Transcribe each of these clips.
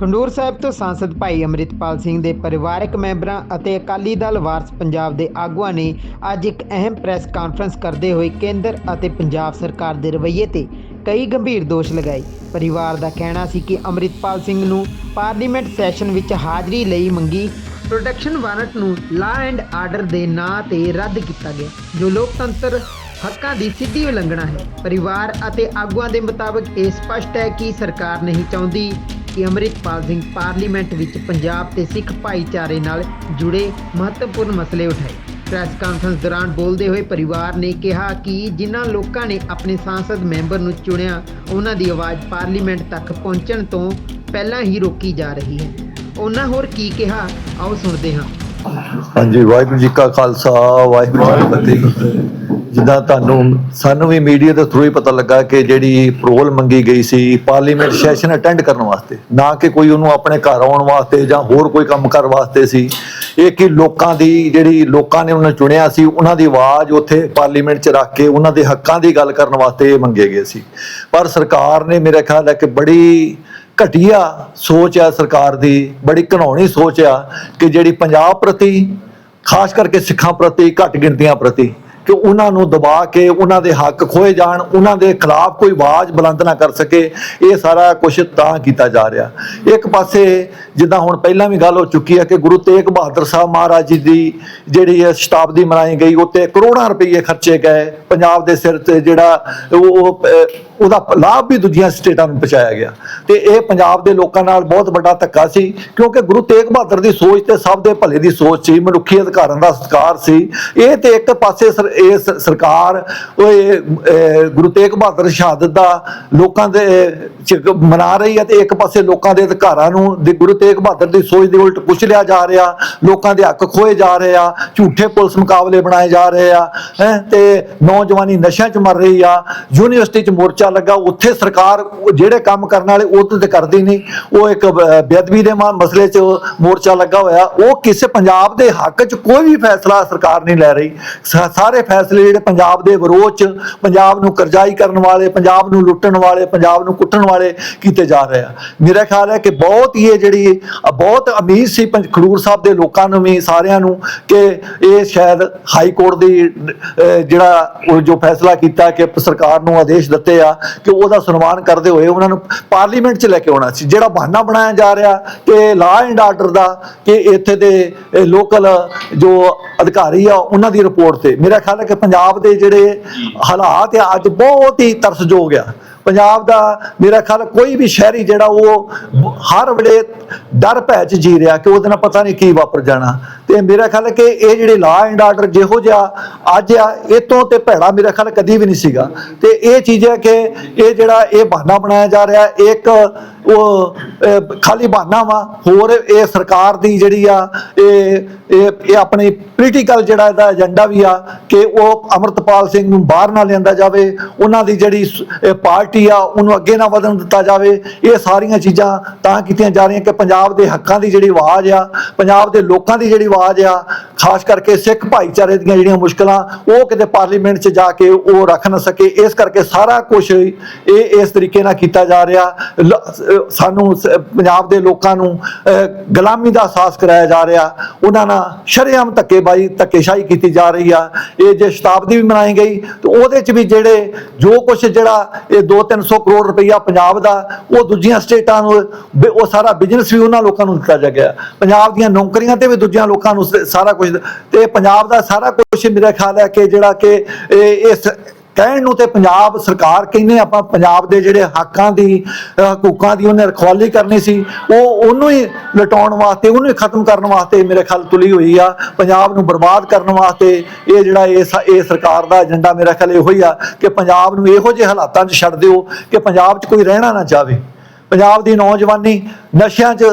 ਖੰਡੂਰ ਸਾਹਿਬ ਤੋਂ ਸਾਂਸਦ ਭਾਈ ਅੰਮ੍ਰਿਤਪਾਲ ਸਿੰਘ ਦੇ ਪਰਿਵਾਰਕ ਮੈਂਬਰਾਂ ਅਤੇ ਅਕਾਲੀ ਦਲ ਵਾਰਸ ਪੰਜਾਬ ਦੇ ਆਗੂਆਂ ਨੇ ਅੱਜ ਇੱਕ ਅਹਿਮ ਪ੍ਰੈਸ ਕਾਨਫਰੰਸ ਕਰਦੇ ਹੋਏ ਕੇਂਦਰ ਅਤੇ ਪੰਜਾਬ ਸਰਕਾਰ ਦੇ ਰਵੱਈਏ ਤੇ ਕਈ ਗੰਭੀਰ ਦੋਸ਼ ਲਗਾਏ। ਪਰਿਵਾਰ ਦਾ ਕਹਿਣਾ ਸੀ ਕਿ ਅੰਮ੍ਰਿਤਪਾਲ ਸਿੰਘ ਨੂੰ ਪਾਰਲੀਮੈਂਟ ਸੈਸ਼ਨ ਵਿੱਚ ਹਾਜ਼ਰੀ ਲਈ ਮੰਗੀ ਪ੍ਰੋਟੈਕਸ਼ਨ ਵਾਰੰਟ ਨੂੰ ਲਾ ਐਂਡ ਆਰਡਰ ਦੇ ਨਾਂ ਤੇ ਰੱਦ ਕੀਤਾ ਗਿਆ, ਜੋ ਲੋਕਤੰਤਰ ਹੱਕਾਂ ਦੀ ਸਿੱਧੀ ਉਲੰਘਣਾ ਹੈ। ਪਰਿਵਾਰ ਅਤੇ ਆਗੂਆਂ ਦੇ ਮੁਤਾਬਕ ਇਹ ਸਪਸ਼ਟ ਹੈ ਕਿ ਸਰਕਾਰ ਨਹੀਂ ਚਾਹੁੰਦੀ ਕਿ ਅੰਮ੍ਰਿਤਪਾਲ ਸਿੰਘ ਪਾਰਲੀਮੈਂਟ ਵਿੱਚ ਪੰਜਾਬ ਤੇ ਸਿੱਖ ਭਾਈਚਾਰੇ ਨਾਲ ਜੁੜੇ ਮਹੱਤਵਪੂਰਨ ਮਸਲੇ ਉਠਾਏ। ਪ੍ਰੈਸ ਕਾਨਫਰੰਸ ਦੌਰਾਨ ਬੋਲਦੇ ਹੋਏ ਪਰਿਵਾਰ ਨੇ ਕਿਹਾ ਕਿ ਜਿਨ੍ਹਾਂ ਲੋਕਾਂ ਨੇ ਆਪਣੇ ਸੰਸਦ ਮੈਂਬਰ ਨੂੰ ਚੁਣਿਆ, ਉਹਨਾਂ ਦੀ ਆਵਾਜ਼ ਪਾਰਲੀਮੈਂਟ ਤੱਕ ਪਹੁੰਚਣ ਤੋਂ ਪਹਿਲਾਂ ਹੀ ਰੋਕੀ ਜਾ ਰਹੀ ਹੈ। ਉਹਨਾਂ ਹੋਰ ਕੀ ਕਿਹਾ, ਆਓ ਸੁਣਦੇ ਹਾਂ। ਹਾਂਜੀ, ਵਾਹਿਗੁਰੂ ਜੀ ਕਾ ਖਾਲਸਾ, ਵਾਹਿਗੁਰੂ ਜੀ ਕੀ ਫਤਿਹ। ਜਿੱਦਾਂ ਤੁਹਾਨੂੰ ਸਾਨੂੰ ਵੀ ਮੀਡੀਆ ਦੇ ਥਰੂ ਹੀ ਪਤਾ ਲੱਗਾ ਕਿ ਜਿਹੜੀ ਪ੍ਰੋਲ ਮੰਗੀ ਗਈ ਸੀ ਪਾਰਲੀਮੈਂਟ ਸੈਸ਼ਨ ਅਟੈਂਡ ਕਰਨ ਵਾਸਤੇ, ਨਾ ਕਿ ਕੋਈ ਉਹਨੂੰ ਆਪਣੇ ਘਰ ਆਉਣ ਵਾਸਤੇ ਜਾਂ ਹੋਰ ਕੋਈ ਕੰਮ ਕਰ ਵਾਸਤੇ ਸੀ। ਇਹ ਕਿ ਲੋਕਾਂ ਦੀ ਜਿਹੜੀ ਲੋਕਾਂ ਨੇ ਉਹਨੂੰ ਚੁਣਿਆ ਸੀ, ਉਹਨਾਂ ਦੀ ਆਵਾਜ਼ ਉੱਥੇ ਪਾਰਲੀਮੈਂਟ 'ਚ ਰੱਖ ਕੇ ਉਹਨਾਂ ਦੇ ਹੱਕਾਂ ਦੀ ਗੱਲ ਕਰਨ ਵਾਸਤੇ ਇਹ ਮੰਗੇ ਗਏ ਸੀ। ਪਰ ਸਰਕਾਰ ਨੇ ਮੇਰੇ ਖਿਆਲ ਹੈ ਕਿ ਬੜੀ ਘਟੀਆ ਸੋਚ ਆ ਸਰਕਾਰ ਦੀ, ਬੜੀ ਘਿਨਾਉਣੀ ਸੋਚ ਆ ਕਿ ਜਿਹੜੀ ਪੰਜਾਬ ਪ੍ਰਤੀ, ਖਾਸ ਕਰਕੇ ਸਿੱਖਾਂ ਪ੍ਰਤੀ, ਘੱਟ ਗਿਣਤੀਆਂ ਪ੍ਰਤੀ ਕਿ ਉਹਨਾਂ ਨੂੰ ਦਬਾ ਕੇ ਉਹਨਾਂ ਦੇ ਹੱਕ ਖੋਏ ਜਾਣ, ਉਹਨਾਂ ਦੇ ਖਿਲਾਫ ਕੋਈ ਆਵਾਜ਼ ਬੁਲੰਦ ਨਾ ਕਰ ਸਕੇ, ਇਹ ਸਾਰਾ ਕੁਝ ਤਾਂ ਕੀਤਾ ਜਾ ਰਿਹਾ। ਇੱਕ ਪਾਸੇ ਜਿੱਦਾਂ ਹੁਣ ਪਹਿਲਾਂ ਵੀ ਗੱਲ ਹੋ ਚੁੱਕੀ ਹੈ ਕਿ ਗੁਰੂ ਤੇਗ ਬਹਾਦਰ ਸਾਹਿਬ ਮਹਾਰਾਜ ਜੀ ਦੀ ਜਿਹੜੀ ਹੈ ਸ਼ਤਾਬਦੀ ਮਨਾਈ ਗਈ, ਉੱਤੇ ਕਰੋੜਾਂ ਰੁਪਏ ਖਰਚੇ ਗਏ। ਪੰਜਾਬ ਦੇ ਸਿਰ ਤੇ ਜਿਹੜਾ ਉਹ ਉਹਦਾ ਲਾਭ ਵੀ ਦੂਜੀਆਂ ਸਟੇਟਾਂ ਨੂੰ ਪਹੁੰਚਾਇਆ ਗਿਆ। ਤੇ ਇਹ ਪੰਜਾਬ ਦੇ ਲੋਕਾਂ ਨਾਲ ਬਹੁਤ ਵੱਡਾ ਧੱਕਾ ਸੀ, ਕਿਉਂਕਿ ਗੁਰੂ ਤੇਗ ਬਹਾਦਰ ਦੀ ਸੋਚ ਤੇ ਸਭ ਦੇ ਭਲੇ ਦੀ ਸੋਚ ਸੀ, ਮਨੁੱਖੀ ਅਧਿਕਾਰਾਂ ਦਾ ਸਤਿਕਾਰ ਸੀ। ਇਹ ਤੇ ਇੱਕ ਪਾਸੇ ਇਹ ਸਰਕਾਰ, ਉਹ ਗੁਰੂ ਤੇਗ ਬਹਾਦਰ ਸ਼ਹਾਦਤ ਦਾ ਲੋਕਾਂ ਦੇ ਮਨਾ ਰਹੀ ਹੈ ਤੇ ਇੱਕ ਪਾਸੇ ਲੋਕਾਂ ਦੇ ਅਧਿਕਾਰਾਂ ਨੂੰ ਦੇ ਗੁਰੂ ਤੇਗ ਬਹਾਦਰ ਦੀ ਸੋਚ ਦੇ ਉਲਟ ਕੁਚਲਿਆ ਜਾ ਰਿਹਾ, ਲੋਕਾਂ ਦੇ ਹੱਕ ਖੋਏ ਜਾ ਰਹੇ ਆ, ਝੂਠੇ ਪੁਲਿਸ ਮੁਕਾਬਲੇ ਬਣਾਏ ਜਾ ਰਹੇ ਆ ਤੇ ਨੌਜਵਾਨੀ ਨਸ਼ਿਆਂ 'ਚ ਮਰ ਰਹੀ ਆ, ਯੂਨੀਵਰਸਿਟੀ 'ਚ ਮੋਰਚਾ ਲੱਗਾ ਉੱਥੇ ਸਰਕਾਰ ਜਿਹੜੇ ਕੰਮ ਕਰਨ ਵਾਲੇ ਉਹ ਤੇ ਕਰਦੀ ਨਹੀਂ। ਉਹ ਇੱਕ ਬੇਅਦਬੀ ਦੇ ਮਸਲੇ 'ਚ ਮੋਰਚਾ ਲੱਗਾ ਹੋਇਆ। ਉਹ ਕਿਸੇ ਪੰਜਾਬ ਦੇ ਹੱਕ 'ਚ ਕੋਈ ਵੀ ਫੈਸਲਾ ਸਰਕਾਰ ਨਹੀਂ ਲੈ ਰਹੀ। ਸਾਰੇ ਫੈਸਲੇ ਜਿਹੜੇ ਪੰਜਾਬ ਦੇ ਵਿਰੋਧ 'ਚ, ਪੰਜਾਬ ਨੂੰ ਕਰਜ਼ਾਈ ਕਰਨ ਵਾਲੇ, ਪੰਜਾਬ ਨੂੰ ਲੁੱਟਣ ਵਾਲੇ, ਪੰਜਾਬ ਨੂੰ ਕੁੱਟਣ ਵਾਲੇ ਕੀਤੇ ਜਾ ਰਹੇ ਆ। ਮੇਰਾ ਖਿਆਲ ਹੈ ਕਿ ਬਹੁਤ ਹੀ ਇਹ ਜਿਹੜੀ ਬਹੁਤ ਅਮੀਰ ਸੀ ਪੰਜ, ਖਡੂਰ ਸਾਹਿਬ ਦੇ ਲੋਕਾਂ ਨੂੰ ਵੀ, ਸਾਰਿਆਂ ਨੂੰ ਕਿ ਇਹ ਸ਼ਾਇਦ ਹਾਈ ਕੋਰਟ ਦੀ ਜਿਹੜਾ ਜੋ ਫੈਸਲਾ ਕੀਤਾ ਕਿ ਸਰਕਾਰ ਨੂੰ ਆਦੇਸ਼ ਦਿੱਤੇ ਆ ਕਿ ਉਹਦਾ ਸਨਮਾਨ ਕਰਦੇ ਹੋਏ ਉਹਨਾਂ ਨੂੰ ਪਾਰਲੀਮੈਂਟ 'ਚ ਲੈ ਕੇ ਆਉਣਾ ਸੀ। ਜਿਹੜਾ ਬਹਾਨਾ ਬਣਾਇਆ ਜਾ ਰਿਹਾ ਕਿ ਲਾ ਐਂਡ ਆਰਡਰ ਦਾ ਕਿ ਇੱਥੇ ਦੇ ਲੋਕਲ ਜੋ ਅਧਿਕਾਰੀ ਆ, ਉਹਨਾਂ ਦੀ ਰਿਪੋਰਟ ਤੇ। ਮੇਰਾ ਖਿਆਲ ਹੈ ਕਿ ਪੰਜਾਬ ਦੇ ਜਿਹੜੇ ਹਾਲਾਤ ਆ, ਅੱਜ ਬਹੁਤ ਹੀ ਤਰਸਯੋਗ ਆ। ਪੰਜਾਬ ਦਾ ਮੇਰਾ ਖਿਆਲ ਕੋਈ ਵੀ ਸ਼ਹਿਰੀ ਜਿਹੜਾ ਉਹ ਹਰ ਵੇਲੇ ਡਰ ਭੈ ਚ ਜੀ ਰਿਹਾ ਕਿ ਉਹਦੇ ਨਾਲ ਪਤਾ ਨਹੀਂ ਕੀ ਵਾਪਰ ਜਾਣਾ। ਤੇ ਮੇਰਾ ਖਿਆਲ ਹੈ ਕਿ ਇਹ ਜਿਹੜੇ ਲਾ ਐਂਡ ਆਰਡਰ ਜਿਹੋ ਜਿਹਾ ਅੱਜ ਆ ਇਹ ਤੋਂ ਤੇ ਭੈੜਾ ਮੇਰਾ ਖਿਆਲ ਕਦੀ ਵੀ ਨਹੀਂ ਸੀਗਾ। ਤੇ ਇਹ ਚੀਜ਼ ਹੈ ਕਿ ਇਹ ਜਿਹੜਾ ਇਹ ਬਹਾਨਾ ਬਣਾਇਆ ਜਾ ਰਿਹਾ ਇੱਕ ਉਹ ਖਾਲੀ ਬਹਾਨਾ ਵਾ। ਹੋਰ ਇਹ ਸਰਕਾਰ ਦੀ ਜਿਹੜੀ ਆ, ਇਹ ਇਹ ਆਪਣੀ ਪੋਲੀਟੀਕਲ ਜਿਹੜਾ ਇਹਦਾ ਏਜੰਡਾ ਵੀ ਆ ਕਿ ਉਹ ਅਮਰਤਪਾਲ ਸਿੰਘ ਨੂੰ ਬਾਹਰ ਨਾ ਲਿਆਂਦਾ ਜਾਵੇ। ਉਹਨਾਂ ਦੀ ਜਿਹੜੀ ਪਾਰਟੀ ਆ, ਉਹਨੂੰ ਅੱਗੇ ਨਾ ਵਧਣ ਦਿੱਤਾ ਜਾਵੇ। ਇਹ ਸਾਰੀਆਂ ਚੀਜ਼ਾਂ ਤਾਂ ਕੀਤੀਆਂ ਜਾ ਰਹੀਆਂ ਕਿ ਪੰਜਾਬ ਦੇ ਹੱਕਾਂ ਦੀ ਜਿਹੜੀ ਆਵਾਜ਼ ਆ, ਪੰਜਾਬ ਦੇ ਲੋਕਾਂ ਦੀ ਜਿਹੜੀ ਆਵਾਜ਼ ਆ ਖਾਸ ਕਰਕੇ ਸਿੱਖ ਭਾਈਚਾਰੇ ਦੀਆਂ ਜਿਹੜੀਆਂ ਮੁਸ਼ਕਲਾਂ, ਉਹ ਕਿਤੇ ਪਾਰਲੀਮੈਂਟ 'ਚ ਜਾ ਕੇ ਉਹ ਰੱਖ ਨਾ ਸਕੇ। ਇਸ ਕਰਕੇ ਸਾਰਾ ਕੁਝ ਇਹ ਇਸ ਤਰੀਕੇ ਨਾਲ ਕੀਤਾ ਜਾ ਰਿਹਾ। ਲ- ਸਾਨੂੰ ਪੰਜਾਬ ਦੇ ਲੋਕਾਂ ਨੂੰ ਗੁਲਾਮੀ ਦਾ ਅਹਿਸਾਸ ਕਰਾਇਆ ਜਾ ਰਿਹਾ। ਉਹਨਾਂ ਨਾਲ ਸ਼ਰੇਆਮ ਧੱਕੇਬਾਜ਼ੀ, ਧੱਕੇਸ਼ਾਹੀ ਕੀਤੀ ਜਾ ਰਹੀ ਆ। ਇਹ ਜੇ ਸ਼ਤਾਬਦੀ ਵੀ ਮਨਾਈ ਗਈ, ਤੇ ਉਹਦੇ 'ਚ ਵੀ ਜਿਹੜੇ ਜੋ ਕੁਝ ਜਿਹੜਾ ਇਹ 2-300 ਕਰੋੜ ਰੁਪਈਆ ਪੰਜਾਬ ਦਾ, ਉਹ ਦੂਜੀਆਂ ਸਟੇਟਾਂ ਨੂੰ ਬ- ਉਹ ਸਾਰਾ ਬਿਜ਼ਨਸ ਵੀ ਉਹਨਾਂ ਲੋਕਾਂ ਨੂੰ ਦਿੱਤਾ ਜਾ ਗਿਆ। ਪੰਜਾਬ ਦੀਆਂ ਨੌਕਰੀਆਂ ਤੇ ਵੀ ਦੂਜਿਆਂ ਲੋਕਾਂ ਨੂੰ ਸਾਰਾ ਕੁਝ ਤੇ ਪੰਜਾਬ ਦਾ ਸਾਰਾ ਕੁਝ ਮੇਰਾ ਖਿਆਲ ਹੈ ਕਿ ਜਿਹੜਾ ਕਿ ਇਸ ਕਹਿਣ ਨੂੰ ਤੇ ਪੰਜਾਬ ਸਰਕਾਰ ਕਹਿੰਦੇ ਆਪਾਂ ਪੰਜਾਬ ਦੇ ਜਿਹੜੇ ਹੱਕਾਂ ਦੀ ਹਕੂਕਾਂ ਦੀ ਉਹਨੇ ਰਖਵਾਲੀ ਕਰਨੀ ਸੀ, ਉਹ ਉਹਨੂੰ ਹੀ ਲਟਾਉਣ ਵਾਸਤੇ, ਉਹਨੂੰ ਹੀ ਖਤਮ ਕਰਨ ਵਾਸਤੇ ਮੇਰੇ ਖਿਆਲ ਤੁਲੀ ਹੋਈ ਆ, ਪੰਜਾਬ ਨੂੰ ਬਰਬਾਦ ਕਰਨ ਵਾਸਤੇ ਇਹ ਜਿਹੜਾ ਇਹ ਇਹ ਸਰਕਾਰ ਦਾ ਏਜੰਡਾ ਮੇਰਾ ਖਿਆਲ ਇਹੋ ਹੀ ਆ ਕਿ ਪੰਜਾਬ ਨੂੰ ਇਹੋ ਜਿਹੇ ਹਾਲਾਤਾਂ 'ਚ ਛੱਡ ਦਿਓ ਕਿ ਪੰਜਾਬ 'ਚ ਕੋਈ ਰਹਿਣਾ ਨਾ ਚਾਹਵੇ ਪੰਜਾਬ ਦੀ ਨੌਜਵਾਨੀ ਨਸ਼ਿਆਂ 'ਚ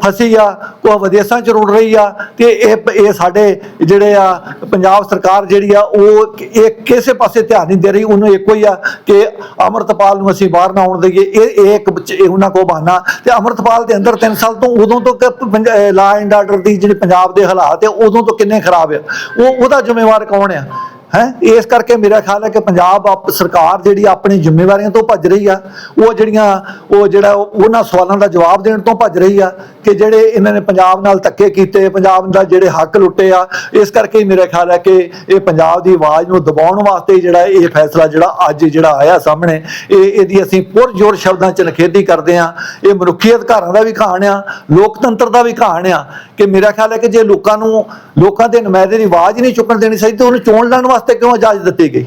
ਫਸੀ ਆ, ਉਹ ਵਿਦੇਸ਼ਾਂ ਚ ਰੁੜ ਰਹੀ ਆ ਤੇ ਇਹ ਇਹ ਸਾਡੇ ਜਿਹੜੇ ਆ ਪੰਜਾਬ ਸਰਕਾਰ ਜਿਹੜੀ ਆ, ਉਹ ਇਹ ਕਿਸੇ ਪਾਸੇ ਧਿਆਨ ਨਹੀਂ ਦੇ ਰਹੀ। ਉਹਨੂੰ ਇੱਕੋ ਹੀ ਆ ਕਿ ਅਮਰਤਪਾਲ ਨੂੰ ਅਸੀਂ ਬਾਹਰ ਨਾ ਆਉਣ ਦਈਏ। ਇਹ ਇਹ ਇੱਕ ਉਹਨਾਂ ਕੋ ਬਹਾਨਾ। ਤੇ ਅਮਰਤਪਾਲ ਦੇ ਅੰਦਰ 3 ਸਾਲ ਤੋਂ ਉਦੋਂ ਤੋਂ ਲਾ ਐਂਡ ਆਰਡਰ ਦੀ ਜਿਹੜੀ ਪੰਜਾਬ ਦੇ ਹਾਲਾਤ ਆ, ਉਦੋਂ ਤੋਂ ਕਿੰਨੇ ਖਰਾਬ ਆ। ਉਹ, ਉਹਦਾ ਜ਼ਿੰਮੇਵਾਰ ਕੌਣ ਆ? ਹੈ? ਇਸ ਕਰਕੇ ਮੇਰਾ ਖਿਆਲ ਹੈ ਕਿ ਪੰਜਾਬ ਆਪ- ਸਰਕਾਰ ਜਿਹੜੀ ਆਪਣੀ ਜ਼ਿੰਮੇਵਾਰੀਆਂ ਤੋਂ ਭੱਜ ਰਹੀ ਆ, ਉਹ ਜਿਹੜੀਆਂ, ਉਹ ਜਿਹੜਾ ਉਹਨਾਂ ਸਵਾਲਾਂ ਦਾ ਜਵਾਬ ਦੇਣ ਤੋਂ ਭੱਜ ਰਹੀ ਆ ਕਿ ਜਿਹੜੇ ਇਹਨਾਂ ਨੇ ਪੰਜਾਬ ਨਾਲ ਧੱਕੇ ਕੀਤੇ, ਪੰਜਾਬ ਦਾ ਜਿਹੜੇ ਹੱਕ ਲੁੱਟੇ ਆ, ਇਸ ਕਰਕੇ ਮੇਰਾ ਖਿਆਲ ਹੈ ਕਿ ਇਹ ਪੰਜਾਬ ਦੀ ਆਵਾਜ਼ ਨੂੰ ਦਬਾਉਣ ਵਾਸਤੇ ਜਿਹੜਾ ਇਹ ਫੈਸਲਾ ਜਿਹੜਾ ਅੱਜ ਜਿਹੜਾ ਆਇਆ ਸਾਹਮਣੇ, ਇਹ, ਇਹਦੀ ਅਸੀਂ ਪੁਰਜੋਰ ਸ਼ਬਦਾਂ ਚ ਨਖੇਦੀ ਕਰਦੇ ਆ। ਇਹ ਮਨੁੱਖੀ ਅਧਿਕਾਰਾਂ ਦਾ ਵੀ ਕਹਾਣ ਆ, ਲੋਕਤੰਤਰ ਦਾ ਵੀ ਕਹਾਣ ਆ ਕਿ ਮੇਰਾ ਖਿਆਲ ਹੈ ਕਿ ਜੇ ਲੋਕਾਂ ਨੂੰ, ਲੋਕਾਂ ਦੇ ਨੁਮਾਇੰਦੇ ਦੀ ਆਵਾਜ਼ ਨਹੀਂ ਚੁੱਕਣ ਦੇਣੀ ਚਾਹੀਦੀ ਤਾਂ ਉਹਨੂੰ ਚੋਣ ਲੜਨ ਵਾਸਤੇ ਕਿਉਂ ਇਜਾਜ਼ਤ ਦਿੱਤੀ ਗਈ?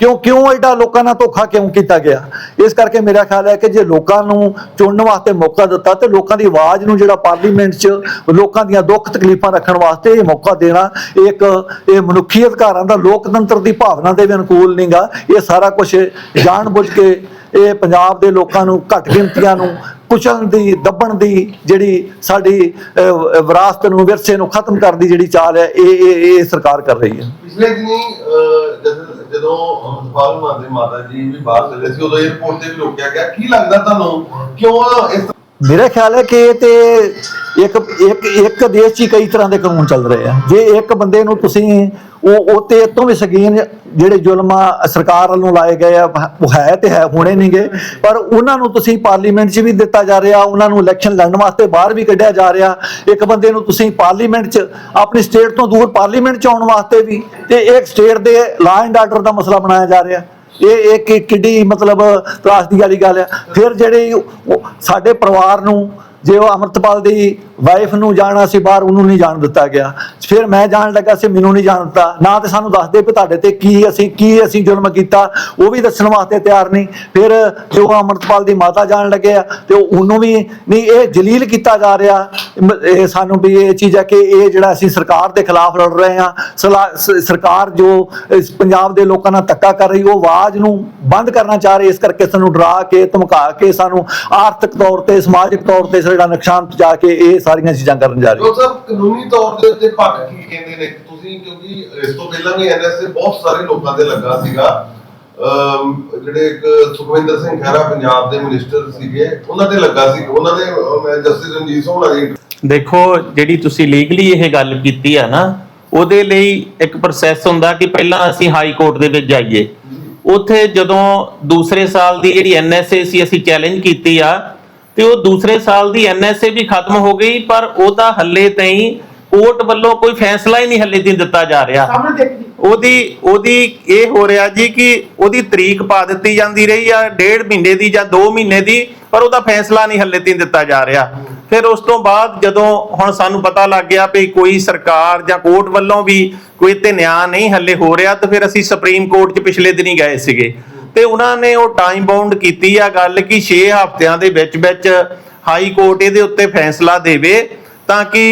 ਕਿਉਂ ਕਿਉਂ ਐਡਾ ਲੋਕਾਂ ਨਾਲ ਧੋਖਾ ਕਿਉਂ ਕੀਤਾ ਗਿਆ? ਇਸ ਕਰਕੇ ਮੇਰਾ ਖਿਆਲ ਹੈ ਕਿ ਜੇ ਲੋਕਾਂ ਨੂੰ ਚੁਣਨ ਵਾਸਤੇ ਮੌਕਾ ਦਿੱਤਾ ਤੇ ਲੋਕਾਂ ਦੀ ਆਵਾਜ਼ ਨੂੰ ਜਿਹੜਾ ਪਾਰਲੀਮੈਂਟ 'ਚ ਲੋਕਾਂ ਦੀਆਂ ਦੁੱਖ ਤਕਲੀਫਾਂ ਰੱਖਣ ਵਾਸਤੇ ਇਹ ਮੌਕਾ ਦੇਣਾ ਇੱਕ ਇਹ ਮਨੁੱਖੀ ਅਧਿਕਾਰਾਂ ਦਾ ਲੋਕਤੰਤਰ ਦੀ ਭਾਵਨਾ ਦੇ ਵੀ ਅਨੁਕੂਲ ਨਹੀਂਗਾ। ਇਹ ਸਾਰਾ ਕੁਝ ਜਾਣਬੁੱਝ ਕੇ ਇਹ ਪੰਜਾਬ ਦੇ ਲੋਕਾਂ ਨੂੰ ਘੱਟ ਗਿਣਤੀਆਂ ਨੂੰ ਕੁਚਲਣ ਦੀ ਦੱਬਣ ਦੀ ਜਿਹੜੀ ਸਾਡੀ ਵਿਰਾਸਤ ਨੂੰ ਵਿਰਸੇ ਨੂੰ ਖਤਮ ਕਰਨ ਦੀ ਜਿਹੜੀ ਚਾਲ ਹੈ ਇਹ ਇਹ ਇਹ ਸਰਕਾਰ ਕਰ ਰਹੀ ਹੈ। ਪਿਛਲੇ ਦਿਨੀ ਅਹ, ਜਦੋਂ ਅਮਰਪਾਲ ਮਾਨ ਮਾਤਾ ਜੀ ਵੀ ਬਾਹਰ ਚੱਲੇ ਸੀ ਉਦੋਂ 에어ਪੋਰਟ ਤੇ ਵੀ ਰੋਕਿਆ ਗਿਆ ਕੀ ਲੱਗਦਾ ਤੁਹਾਨੂੰ? ਕਿਉਂ ਇਸ ਮੇਰਾ ਖਿਆਲ ਹੈ ਕਿ ਇਹ ਤੇ ਇੱਕ ਇੱਕ ਇੱਕ ਦੇਸ਼ 'ਚ ਹੀ ਕਈ ਤਰ੍ਹਾਂ ਦੇ ਕਾਨੂੰਨ ਚੱਲ ਰਹੇ ਆ। ਜੇ ਇੱਕ ਬੰਦੇ ਨੂੰ ਤੁਸੀਂ ਉਹ ਉਹ ਤੇ ਇਹ ਤੋਂ ਵੀ ਸ਼ਕੀਨ ਜਿਹੜੇ ਜ਼ੁਲਮ ਆ ਸਰਕਾਰ ਵੱਲੋਂ ਲਾਏ ਗਏ ਆ, ਉਹ ਹੈ ਤੇ ਹੈ, ਹੋਣੇ ਨਹੀਂਗੇ ਪਰ ਉਹਨਾਂ ਨੂੰ ਤੁਸੀਂ ਪਾਰਲੀਮੈਂਟ 'ਚ ਵੀ ਦਿੱਤਾ ਜਾ ਰਿਹਾ, ਉਹਨਾਂ ਨੂੰ ਇਲੈਕਸ਼ਨ ਲੜਨ ਵਾਸਤੇ ਬਾਹਰ ਵੀ ਕੱਢਿਆ ਜਾ ਰਿਹਾ। ਇੱਕ ਬੰਦੇ ਨੂੰ ਤੁਸੀਂ ਪਾਰਲੀਮੈਂਟ 'ਚ ਆਪਣੀ ਸਟੇਟ ਤੋਂ ਦੂਰ ਪਾਰਲੀਮੈਂਟ 'ਚ ਆਉਣ ਵਾਸਤੇ ਵੀ ਤੇ ਇੱਕ ਸਟੇਟ ਦੇ ਲਾ ਐਂਡ ਆਰਡਰ ਦਾ ਮਸਲਾ ਬਣਾਇਆ ਜਾ ਰਿਹਾ। ਇਹ ਇੱਕ ਕਿੱਡੀ ਮਤਲਬ ਤਰਾਸਦੀ ਵਾਲੀ ਗੱਲ ਆ। ਫਿਰ ਜਿਹੜੇ ਸਾਡੇ ਪਰਿਵਾਰ ਨੂੰ, ਜੇ ਉਹ ਅਮਰਤਪਾਲ ਦੀ ਵਾਈਫ ਨੂੰ ਜਾਣਾ ਸੀ ਬਾਹਰ, ਉਹਨੂੰ ਨਹੀਂ ਜਾਣ ਦਿੱਤਾ ਗਿਆ। ਫਿਰ ਮੈਂ ਜਾਣ ਲੱਗਾ ਸੀ, ਮੈਨੂੰ ਨਹੀਂ ਜਾਣ ਦਿੱਤਾ ਨਾ ਤੇ ਸਾਨੂੰ ਦੱਸਦੇ ਵੀ ਤੁਹਾਡੇ ਤੇ ਕੀ ਅਸੀਂ ਕੀ ਅਸੀਂ ਜ਼ੁਲਮ ਕੀਤਾ। ਉਹ ਵੀ ਦੱਸਣ ਵਾਸਤੇ ਤਿਆਰ ਨਹੀਂ। ਫਿਰ ਜੋ ਅਮਰਤਪਾਲ ਦੀ ਮਾਤਾ ਜਾਣ ਲੱਗੇ ਆ ਤੇ ਉਹਨੂੰ ਵੀ ਨਹੀਂ, ਇਹ ਜਲੀਲ ਕੀਤਾ ਜਾ ਰਿਹਾ। ਇਹ ਸਾਨੂੰ ਵੀ ਇਹ ਚੀਜ਼ ਹੈ ਕਿ ਇਹ ਜਿਹੜਾ ਅਸੀਂ ਸਰਕਾਰ ਦੇ ਖਿਲਾਫ ਲੜ ਰਹੇ ਹਾਂ ਸਰਕਾਰ ਜੋ ਪੰਜਾਬ ਦੇ ਲੋਕਾਂ ਨਾਲ ਧੱਕਾ ਕਰ ਰਹੀ, ਉਹ ਆਵਾਜ਼ ਨੂੰ ਬੰਦ ਕਰਨਾ ਚਾਹ ਰਹੀ, ਇਸ ਕਰਕੇ ਸਾਨੂੰ ਡਰਾ ਕੇ, ਧਮਕਾ ਕੇ ਸਾਨੂੰ ਆਰਥਿਕ ਤੌਰ ਤੇ, ਸਮਾਜਿਕ ਤੌਰ ਤੇ ਜਿਹੜਾ ਨੁਕਸਾਨ ਪਹੁੰਚਾ ਕੇ ਇਹ ਸਾਰੀਆਂ ਚੀਜ਼ਾਂ ਕਰਨ ਜਾ ਰਹੀ ਜੋ ਸਰ ਕਾਨੂੰਨੀ ਤੌਰ ਦੇ ਉੱਤੇ ਕੀ ਕਹਿੰਦੇ ਨੇ, ਤੁਸੀਂ ਕਿਉਂਕਿ ਇਸ ਤੋਂ ਪਹਿਲਾਂ ਵੀ ਐਨਐਸਏ ਬਹੁਤ ਸਾਰੇ ਲੋਕਾਂ ਦੇ ਲੱਗਾ ਸੀਗਾ। ਜਿਹੜੇ ਇੱਕ ਸੁਖਵਿੰਦਰ ਸਿੰਘ ਖਹਿਰਾ ਪੰਜਾਬ ਦੇ ਮਿਨਿਸਟਰ ਸੀਗੇ, ਉਹਨਾਂ ਤੇ ਲੱਗਾ ਸੀ। ਉਹਨਾਂ ਦੇ ਮੈਂ ਜਸਟਿਸ ਰਣਜੀਤ ਸਿੰਘ ਹੋਣਾ ਦੀ ਦੇਖੋ, ਜਿਹੜੀ ਤੁਸੀਂ ਲੀਗਲੀ ਇਹ ਗੱਲ ਕੀਤੀ ਆ ਨਾ, ਉਹਦੇ ਲਈ ਇੱਕ ਪ੍ਰੋਸੈਸ ਹੁੰਦਾ ਕਿ ਪਹਿਲਾਂ ਅਸੀਂ ਹਾਈ ਕੋਰਟ ਦੇ ਵਿੱਚ ਜਾਈਏ। ਉੱਥੇ ਜਦੋਂ ਦੂਸਰੇ ਸਾਲ ਦੀ ਜਿਹੜੀ ਐਨਐਸਏ ਸੀ, ਅਸੀਂ ਚੈਲੰਜ ਕੀਤੀ ਆ, ਤੇ ਉਹ ਦੂਸਰੇ ਸਾਲ ਦੀ ਐਨਐਸਏ ਵੀ ਖਤਮ ਹੋ ਗਈ, ਪਰ ਉਹਦਾ ਹੱਲੇ ਤਾਈਂ ਕੋਰਟ ਵੱਲੋਂ ਕੋਈ ਫੈਸਲਾ ਹੀ ਨਹੀਂ ਹੱਲੇ ਤੱਕ ਦਿੱਤਾ ਜਾ ਰਿਹਾ। ਉਹਦੀ ਉਹਦੀ ਇਹ ਹੋ ਰਿਹਾ ਜੀ ਕਿ ਉਹਦੀ ਤਰੀਕ ਪਾ ਦਿੱਤੀ ਜਾਂਦੀ ਰਹੀ ਆ ਡੇਢ ਮਹੀਨੇ ਦੀ ਜਾਂ 2 ਮਹੀਨੇ ਦੀ ਪਰ ਉਹਦਾ ਫੈਸਲਾ ਨਹੀਂ ਹੱਲੇ ਤੱਕ ਦਿੱਤਾ ਜਾ ਰਿਹਾ। ਫਿਰ ਉਸ ਤੋਂ ਬਾਅਦ ਜਦੋਂ ਹੁਣ ਸਾਨੂੰ ਪਤਾ ਲੱਗ ਗਿਆ ਵੀ ਕੋਈ ਸਰਕਾਰ ਜਾਂ ਕੋਰਟ ਵੱਲੋਂ ਵੀ ਕੋਈ ਤੇ ਨਿਆਂ ਨਹੀਂ ਹੱਲੇ ਹੋ ਰਿਹਾ ਤਾਂ ਫਿਰ ਅਸੀਂ ਸੁਪਰੀਮ ਕੋਰਟ 'ਚ ਪਿਛਲੇ ਦਿਨੀ ਗਏ ਸੀਗੇ। ਤੇ ਉਹਨਾਂ ਨੇ ਉਹ ਟਾਈਮ ਬਾਉਂਡ ਕੀਤੀ ਆ ਗੱਲ ਕਿ 6 ਹਫ਼ਤਿਆਂ ਦੇ ਵਿੱਚ ਵਿੱਚ ਹਾਈ ਕੋਰਟ ਇਹਦੇ ਉੱਤੇ ਫੈਸਲਾ ਦੇਵੇ ਤਾਂ ਕਿ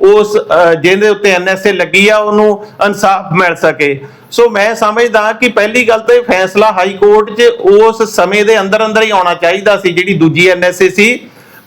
ਉਸ ਜਿਹਦੇ ਉੱਤੇ ਐਨਐਸਏ ਲੱਗੀ ਆ, ਉਹਨੂੰ ਇਨਸਾਫ ਮਿਲ ਸਕੇ। ਸੋ ਮੈਂ ਸਮਝਦਾ ਕਿ ਪਹਿਲੀ ਗੱਲ ਤਾਂ ਫੈਸਲਾ ਹਾਈ ਕੋਰਟ 'ਚ ਉਸ ਸਮੇਂ ਦੇ ਅੰਦਰ ਅੰਦਰ ਹੀ ਆਉਣਾ ਚਾਹੀਦਾ ਸੀ, ਜਿਹੜੀ ਦੂਜੀ ਐਨਐਸਏ ਸੀ।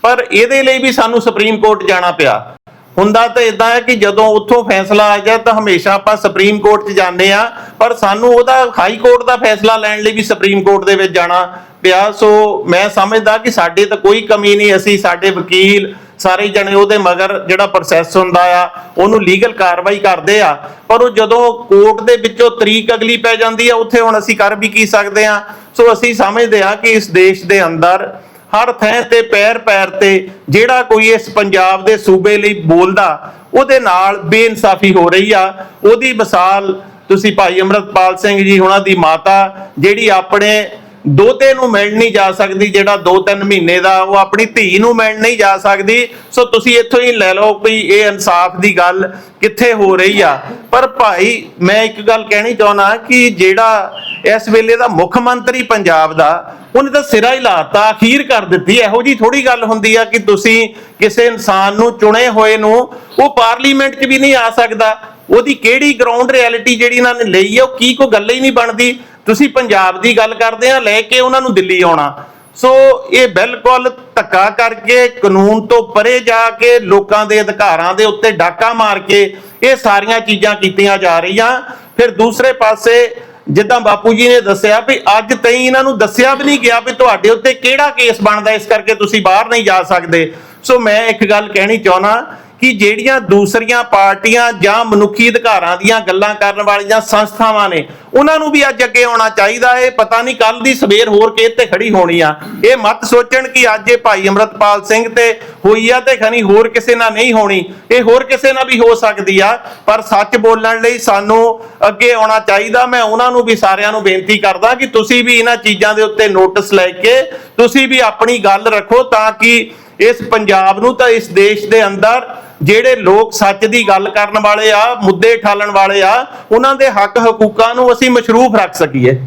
ਪਰ ਇਹਦੇ ਲਈ ਵੀ ਸਾਨੂੰ ਸੁਪਰੀਮ ਕੋਰਟ ਜਾਣਾ ਪਿਆ। ਹੁੰਦਾ ਤਾਂ ਇਦਾਂ ਹੈ ਕਿ ਜਦੋਂ ਉੱਥੋਂ ਫੈਸਲਾ ਆ ਗਿਆ, ਤਾਂ ਹਮੇਸ਼ਾ ਆਪਾਂ ਸੁਪਰੀਮ ਕੋਰਟ 'ਚ ਜਾਂਦੇ ਆ ਪਰ ਸਾਨੂੰ ਉਹਦਾ ਹਾਈ ਕੋਰਟ ਦਾ ਫੈਸਲਾ ਲੈਣ ਲਈ ਵੀ ਸੁਪਰੀਮ ਕੋਰਟ ਦੇ ਵਿੱਚ ਜਾਣਾ ਪਿਆ। ਸੋ ਮੈਂ ਸਮਝਦਾ ਕਿ ਸਾਡੇ ਤਾਂ ਕੋਈ ਕਮੀ ਨਹੀਂ, ਅਸੀਂ ਸਾਡੇ ਵਕੀਲ ਸਾਰੇ ਜਣੇ ਉਹਦੇ ਮਗਰ ਜਿਹੜਾ ਪ੍ਰੋਸੈਸ ਹੁੰਦਾ ਆ, ਉਹਨੂੰ ਲੀਗਲ ਕਾਰਵਾਈ ਕਰਦੇ ਆ। ਪਰ ਉਹ ਜਦੋਂ ਕੋਰਟ ਦੇ ਵਿੱਚੋਂ ਤਰੀਕ ਅਗਲੀ ਪੈ ਜਾਂਦੀ ਆ, ਉੱਥੇ ਹੁਣ ਅਸੀਂ ਕਰ ਵੀ ਕੀ ਸਕਦੇ ਆ? ਸੋ ਅਸੀਂ ਸਮਝਦੇ ਆ ਕਿ ਇਸ ਦੇਸ਼ ਦੇ ਅੰਦਰ ਹਰ ਥਾਂ ਤੇ, ਪੈਰ ਪੈਰ ਤੇ ਜਿਹੜਾ ਕੋਈ ਇਸ ਪੰਜਾਬ ਦੇ ਸੂਬੇ ਲਈ ਬੋਲਦਾ, ਉਹਦੇ ਨਾਲ ਬੇਇਨਸਾਫੀ ਹੋ ਰਹੀ ਆ। ਉਹਦੀ ਮਿਸਾਲ ਤੁਸੀਂ ਭਾਈ ਅਮਰਤਪਾਲ ਸਿੰਘ ਜੀ ਉਹਨਾਂ ਦੀ ਮਾਤਾ, ਜਿਹੜੀ ਆਪਣੇ ਦੋਤੇ ਨੂੰ ਮਿਲਣ ਨਹੀਂ ਜਾ ਸਕਦੀ, ਜਿਹੜਾ 2-3 ਮਹੀਨੇ ਦਾ, ਉਹ ਆਪਣੀ ਧੀ ਨੂੰ ਮਿਲਣ ਨਹੀਂ ਜਾ ਸਕਦੀ। ਸੋ ਤੁਸੀਂ ਇੱਥੋਂ ਹੀ ਲੈ ਲਓ ਵੀ ਇਹ ਇਨਸਾਫ ਦੀ ਗੱਲ ਕਿੱਥੇ ਹੋ ਰਹੀ ਆ। ਪਰ ਭਾਈ, ਮੈਂ ਇੱਕ ਗੱਲ ਕਹਿਣੀ ਚਾਹੁੰਦਾ ਕਿ ਜਿਹੜਾ ਇਸ ਵੇਲੇ ਦਾ ਮੁੱਖ ਮੰਤਰੀ ਪੰਜਾਬ ਦਾ, ਉਹਨੇ ਤਾਂ ਸਿਰਾ ਹੀ ਲਾਤਾ, ਅਖੀਰ ਕਰ ਦਿੱਤੀ। ਇਹੋ ਜੀ ਥੋੜੀ ਗੱਲ ਹੁੰਦੀ ਆ ਕਿ ਤੁਸੀਂ ਕਿਸੇ ਇਨਸਾਨ ਨੂੰ ਚੁਣੇ ਹੋਏ ਨੂੰ, ਉਹ ਪਾਰਲੀਮੈਂਟ 'ਚ ਵੀ ਨਹੀਂ ਆ ਸਕਦਾ। ਉਹਦੀ ਕਿਹੜੀ ਗਰਾਊਂਡ ਰਿਐਲਿਟੀ ਜਿਹੜੀ ਇਹਨਾਂ ਨੇ ਲਈ ਆ, ਉਹ ਕੀ ਕੋਈ ਗੱਲ ਹੀ ਨਹੀਂ ਬਣਦੀ। ਤੁਸੀਂ ਪੰਜਾਬ ਦੀ ਗੱਲ ਕਰਦੇ ਆ, ਲੈ ਕੇ ਉਹਨਾਂ ਨੂੰ ਦਿੱਲੀ ਆਉਣਾ। ਸੋ ਇਹ ਬਿਲਕੁਲ ਧੱਕਾ ਕਰਕੇ, ਕਾਨੂੰਨ ਤੋਂ ਪਰੇ ਜਾ ਕੇ, ਲੋਕਾਂ ਦੇ ਅਧਿਕਾਰਾਂ ਦੇ ਉੱਤੇ ਡਾਕਾ ਮਾਰ ਕੇ ਇਹ ਸਾਰੀਆਂ ਚੀਜ਼ਾਂ ਕੀਤੀਆਂ ਜਾ ਰਹੀਆਂ। ਫਿਰ ਦੂਸਰੇ ਪਾਸੇ, ਜਿੱਦਾਂ ਬਾਪੂ ਜੀ ਨੇ ਦੱਸਿਆ ਵੀ ਅੱਜ ਤਾਈਂ ਇਹਨਾਂ ਨੂੰ ਦੱਸਿਆ ਵੀ ਨਹੀਂ ਗਿਆ ਵੀ ਤੁਹਾਡੇ ਉੱਤੇ ਕਿਹੜਾ ਕੇਸ ਬਣਦਾ, ਇਸ ਕਰਕੇ ਤੁਸੀਂ ਬਾਹਰ ਨਹੀਂ ਜਾ ਸਕਦੇ। ਸੋ ਮੈਂ ਇੱਕ ਗੱਲ ਕਹਿਣੀ ਚਾਹੁੰਦਾ ਕਿ ਜਿਹੜੀਆਂ ਦੂਸਰੀਆਂ ਪਾਰਟੀਆਂ ਜਾਂ ਮਨੁੱਖੀ ਅਧਿਕਾਰਾਂ ਦੀਆਂ ਗੱਲਾਂ ਕਰਨ ਵਾਲੀਆਂ ਸੰਸਥਾਵਾਂ ਨੇ, ਉਹਨਾਂ ਨੂੰ ਵੀ ਅੱਜ ਅੱਗੇ ਆਉਣਾ ਚਾਹੀਦਾ ਹੈ। ਪਤਾ ਨਹੀਂ ਕੱਲ ਦੀ ਸਵੇਰ ਹੋਰ ਕਿਹ ਤੇ ਖੜੀ ਹੋਣੀ ਆ। ਇਹ ਮਤ ਸੋਚਣ ਕਿ ਅੱਜ ਇਹ ਭਾਈ ਅਮਰਤਪਾਲ ਸਿੰਘ ਤੇ ਹੋਈ ਆ ਤੇ ਖਣੀ ਹੋਰ ਕਿਸੇ ਨਾਲ ਨਹੀਂ ਹੋਣੀ, ਇਹ ਹੋਰ ਕਿਸੇ ਨਾਲ ਵੀ ਹੋ ਸਕਦੀ ਆ। ਪਰ ਸੱਚ ਬੋਲਣ ਲਈ ਸਾਨੂੰ ਅੱਗੇ ਆਉਣਾ ਚਾਹੀਦਾ। ਮੈਂ ਉਹਨਾਂ ਨੂੰ ਵੀ ਸਾਰਿਆਂ ਨੂੰ ਬੇਨਤੀ ਕਰਦਾ ਕਿ ਤੁਸੀਂ ਵੀ ਇਹਨਾਂ ਚੀਜ਼ਾਂ ਦੇ ਉੱਤੇ ਨੋਟਿਸ ਲੈ ਕੇ ਤੁਸੀਂ ਵੀ ਆਪਣੀ ਗੱਲ ਰੱਖੋ ਤਾਂ ਕਿ ਇਸ ਪੰਜਾਬ ਨੂੰ ਤਾਂ ਇਸ ਦੇਸ਼ ਦੇ ਅੰਦਰ ਜਿਹੜੇ ਲੋਕ ਸੱਚ ਦੀ ਗੱਲ ਕਰਨ ਵਾਲੇ ਆ, ਮੁੱਦੇ ਠਾਲਣ ਵਾਲੇ ਆ, ਉਹਨਾਂ ਦੇ ਹੱਕ ਹਕੂਕਾਂ ਨੂੰ ਅਸੀਂ ਮਸ਼ਰੂਫ ਰੱਖ ਸਕੀਏ।